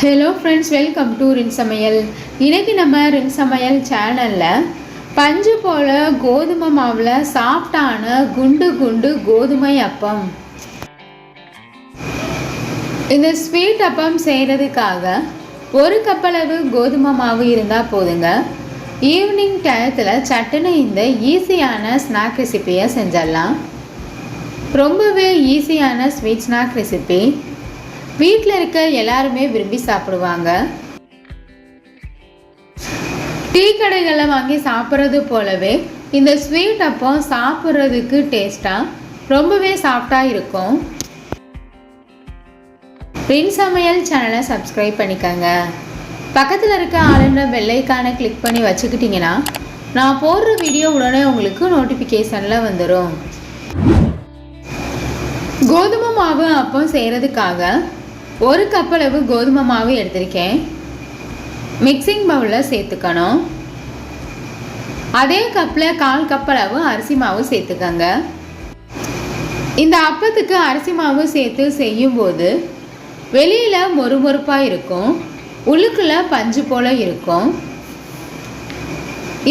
Hello friends welcome to ரின் சமையல் இன்றைக்கி நம்ம ரின் சமையல் சேனலில் பஞ்சு போல் கோதுமை மாவில் சாஃப்டான குண்டு குண்டு கோதுமை அப்பம். இந்த ஸ்வீட் அப்பம் செய்கிறதுக்காக ஒரு கப்பளவு கோதுமை மாவு இருந்தால் போதுங்க. ஈவினிங் டயத்தில் சட்டுன்னு இந்த ஈஸியான ஸ்நாக் ரெசிப்பியை செஞ்சிடலாம். ரொம்பவே ஈஸியான ஸ்வீட் ஸ்நாக் ரெசிபி வீட்டில் இருக்க எல்லாருமே விரும்பி சாப்பிடுவாங்க. டீ கடைகளில் வாங்கி சாப்பிட்றது போலவே இந்த ஸ்வீட் அப்போ சாப்பிட்றதுக்கு டேஸ்ட்டாக ரொம்பவே சாஃப்டாக இருக்கும். ரின் சமையல் சேனலை சப்ஸ்கிரைப் பண்ணிக்கோங்க. பக்கத்தில் இருக்க ஆளுன்ற வெள்ளைக்கான கிளிக் பண்ணி வச்சுக்கிட்டிங்கன்னா நான் போடுற வீடியோ உடனே உங்களுக்கு நோட்டிஃபிகேஷனில் வந்துடும் கோதுமை மாவு அப்போ செய்கிறதுக்காக ஒரு கப்பளவு கோதுமை மாவு எடுத்திருக்கேன். மிக்சிங் பவுலில் சேர்த்துக்கணும். அதே கப்பில் கால் கப்பளவு அரிசி மாவு சேர்த்துக்கங்க. இந்த அப்பத்துக்கு அரிசி மாவு சேர்த்து செய்யும்போது வெளியில் மொறுமொறுப்பாக இருக்கும். உள்ளுக்குள்ள பஞ்சு போல் இருக்கும்.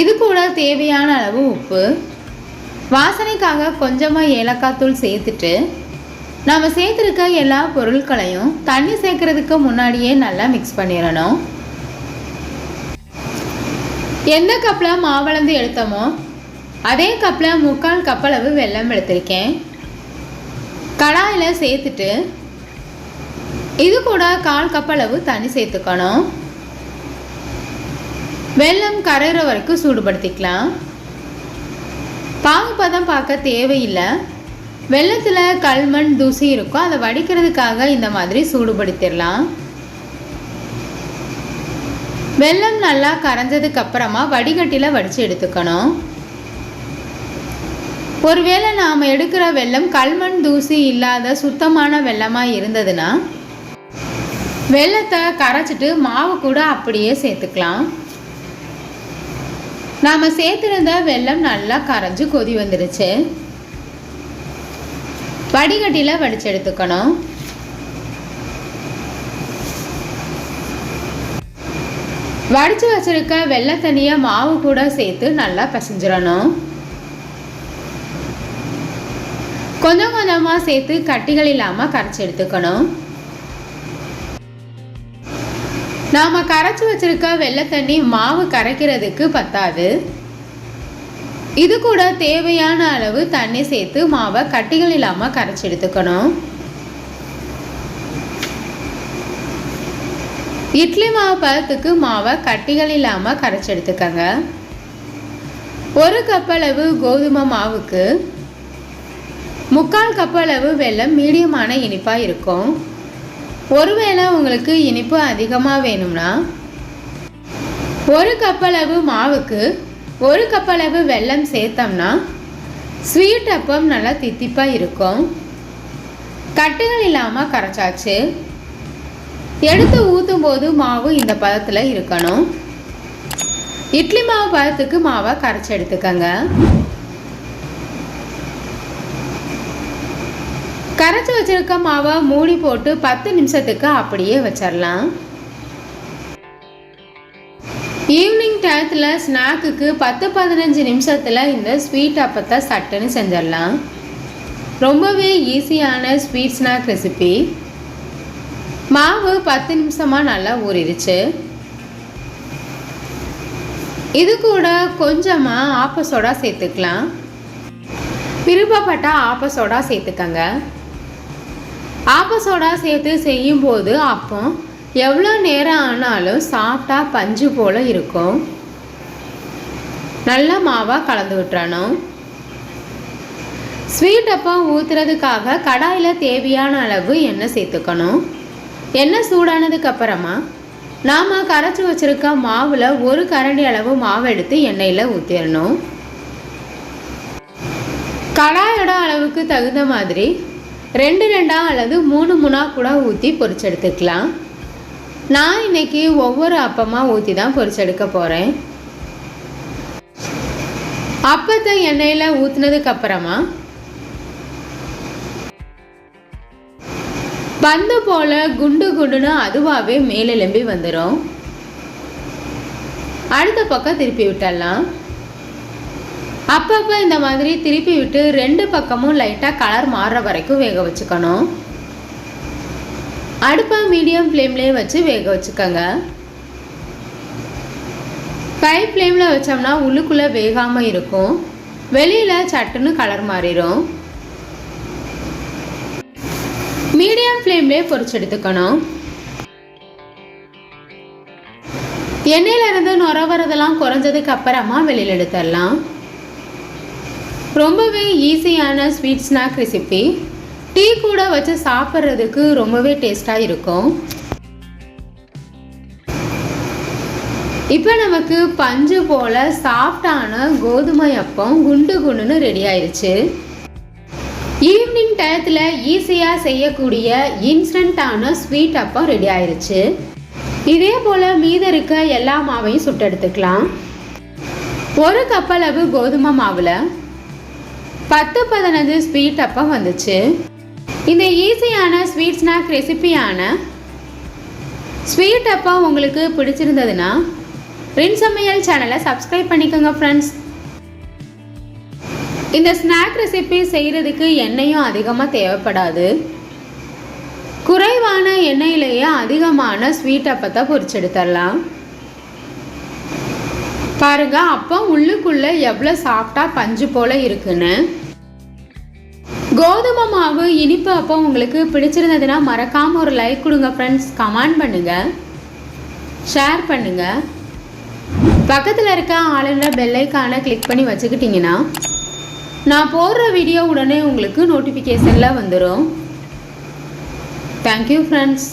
இது கூட தேவையான அளவு உப்பு. வாசனைக்காக கொஞ்சமாக ஏலக்காய் தூள் சேர்த்துட்டு நம்ம சேர்த்துருக்க எல்லா பொருட்களையும் தண்ணி சேர்க்கறதுக்கு முன்னாடியே நல்லா மிக்ஸ் பண்ணிடணும். எந்த கப்பில் மாவளந்து எடுத்தோமோ அதே கப்பில் முக்கால் கப்பளவு வெல்லம் எடுத்திருக்கேன். கடாயில் சேர்த்துட்டு இது கூட கால் கப்பளவு தண்ணி சேர்த்துக்கணும். வெல்லம் கரையிற வரைக்கும் சூடுபடுத்திக்கலாம். பாகுபதம் பார்க்க தேவையில்லை. வெள்ளத்தில் கல்மண் தூசி இருக்கும் அதை வடிக்கிறதுக்காக இந்த மாதிரி சூடுபடுத்திடலாம். வெள்ளம் நல்லா கரைஞ்சதுக்கு அப்புறமா வடிகட்டியில் வடித்து எடுத்துக்கணும். ஒருவேளை நாம் எடுக்கிற வெள்ளம் கல்மண் தூசி இல்லாத சுத்தமான வெள்ளமாக இருந்ததுன்னா வெள்ளத்தை கரைச்சிட்டு மாவு கூட அப்படியே சேர்த்துக்கலாம். நாம் சேர்த்துருந்த வெள்ளம் நல்லா கரைஞ்சு கொதி வந்துடுச்சு வடிகட்டியில் வடித்து எடுத்துக்கணும் வடித்து வச்சிருக்க வெள்ளை தண்ணியை மாவு கூட சேர்த்து நல்லா பசைஞ்சிடணும். கொஞ்சம் கொஞ்சமாக சேர்த்து கட்டிகள் இல்லாமல் கரைச்சி எடுத்துக்கணும். நாம் கரைச்சி வச்சிருக்க வெள்ளை தண்ணி மாவு கரைக்கிறதுக்கு பத்தாது. இது கூட தேவையான அளவு தண்ணி சேர்த்து மாவை கட்டிகள் இல்லாமல் கரைச்சி எடுத்துக்கணும். இட்லி மாவு பழத்துக்கு மாவை கட்டிகள் இல்லாமல் கரைச்சி எடுத்துக்கங்க. ஒரு கப்பளவு கோதுமை மாவுக்கு முக்கால் கப்பளவு வெள்ளம் மீடியமான இனிப்பாக இருக்கும். ஒருவேளை உங்களுக்கு இனிப்பு அதிகமாக வேணும்னா ஒரு கப்பளவு மாவுக்கு ஒரு கப்பளவு வெல்லம் சேர்த்தோம்னா ஸ்வீட் அப்பம் நல்லா தித்திப்பாக இருக்கும். கட்டுகள் இல்லாமல் கரைச்சாச்சு. எடுத்து ஊற்றும் போது மாவு இந்த பதத்தில் இருக்கணும். இட்லி மாவு பதத்துக்கு மாவை கரைச்சி எடுத்துக்கங்க. கரைச்சி வச்சிருக்க மாவை மூடி போட்டு பத்து நிமிஷத்துக்கு அப்படியே வச்சிடலாம் ஈவினிங் டயத்தில் ஸ்நாக்குக்கு பத்து பதினஞ்சு நிமிஷத்தில் இந்த ஸ்வீட் அப்பத்தை சட்டுன்னு செஞ்சிடலாம். ரொம்பவே ஈஸியான ஸ்வீட் ஸ்நாக் ரெசிபி. மாவு பத்து நிமிஷமாக நல்லா ஊறிடுச்சு. இது கூட கொஞ்சமாக ஆப்பசோடா சேர்த்துக்கலாம். விருப்பப்பட்ட ஆப்பசோடா சேர்த்துக்கங்க. ஆப்பசோடா சேர்த்து செய்யும்போது அப்போ எவ்வளோ நேரம் ஆனாலும் சாப்பிட்டா பஞ்சு போல் இருக்கும். நல்ல மாவாக கலந்து விட்டுறணும். ஸ்வீட் அப்போ ஊற்றுறதுக்காக கடாயில் தேவையான அளவு எண்ணெய் சேர்த்துக்கணும். எண்ணெய் சூடானதுக்கு அப்புறமா நாம் கரைச்சி வச்சுருக்க மாவில் ஒரு கரண்டி அளவு மாவு எடுத்து எண்ணெயில் ஊற்றிடணும் கடாயோட அளவுக்கு தகுந்த மாதிரி ரெண்டு ரெண்டா அல்லது மூணு மூணாக கூட ஊற்றி பொரிச்செடுத்துக்கலாம் நான் இன்னைக்கு ஒவ்வொரு அப்பமாக ஊற்றி தான் பொரிச்செடுக்க போகிறேன் அப்பத்தை எண்ணெயில் ஊற்றுனதுக்கு அப்புறமா பந்து போல குண்டு குண்டுன்னு அதுவாகவே மேலெலும்பி வந்துடும் அடுத்த பக்கம் திருப்பி விட்டுடலாம். அப்பப்போ இந்த மாதிரி திருப்பி விட்டு ரெண்டு பக்கமும் லைட்டாக கலர் மாறுற வரைக்கும் வேக வச்சுக்கணும். அடுப்பை மீடியம் ஃப்ளேம்லேயே வச்சு வேக வச்சுக்கோங்க. ஹை ஃப்ளேமில் வச்சோம்னா உள்ளுக்குள்ளே வேகாமல் இருக்கும். வெளியில் சட்டுன்னு கலர் மாறிடும் மீடியம் ஃப்ளேம்லேயே பொறிச்சு எடுத்துக்கணும். எண்ணெயிலிருந்து நுர வரதெல்லாம் குறைஞ்சதுக்கு அப்புறமா வெளியில் எடுத்துடலாம். ரொம்பவே ஈஸியான ஸ்வீட் ஸ்நாக் ரெசிபி டீ கூட வச்சு சாப்பிட்றதுக்கு ரொம்பவே டேஸ்ட்டாக இருக்கும். இப்போ நமக்கு பஞ்சு போல் சாஃப்டான கோதுமை அப்பம் குண்டு குண்டுன்னு ரெடி ஆயிடுச்சு ஈவினிங் டயத்தில் ஈஸியாக செய்யக்கூடிய இன்ஸ்டண்ட்டான ஸ்வீட் அப்பம் ரெடி ஆயிடுச்சு இதே போல் மீத இருக்க எல்லா மாவையும் சுட்டெடுத்துக்கலாம் ஒரு கப்பளவு கோதுமை மாவில் பத்து பதினஞ்சு ஸ்வீட் அப்பம் வந்துச்சு. இந்த ஈஸியான ஸ்வீட் ஸ்நாக் ரெசிபியான ஸ்வீட் அப்பா உங்களுக்கு பிடிச்சிருந்ததுன்னா ரின் சமையல் சேனலை சப்ஸ்கிரைப் பண்ணிக்கோங்க ஃப்ரெண்ட்ஸ் இந்த ஸ்நாக் ரெசிபி செய்கிறதுக்கு எண்ணெயும் அதிகமாக தேவைப்படாது. குறைவான எண்ணெயிலேயே அதிகமான ஸ்வீட் அப்பத்தை பொரிச்செடுத்துடலாம். பாருங்க அப்போ உள்ளுக்குள்ளே எவ்வளோ சாஃப்டாக பஞ்சு போல் இருக்குன்னு. கோதுமை மாவு இனிப்பு அப்போ உங்களுக்கு பிடிச்சிருந்ததுன்னா மறக்காமல் ஒரு லைக் கொடுங்க ஃப்ரெண்ட்ஸ் கமெண்ட் பண்ணுங்கள் ஷேர் பண்ணுங்கள் பக்கத்தில் இருக்க ஆளுநர் பெல்லைக்கான கிளிக் பண்ணி வச்சுக்கிட்டிங்கன்னா நான் போடுற வீடியோ உடனே உங்களுக்கு நோட்டிஃபிகேஷனில் வந்துடும் தேங்க்யூ ஃப்ரெண்ட்ஸ்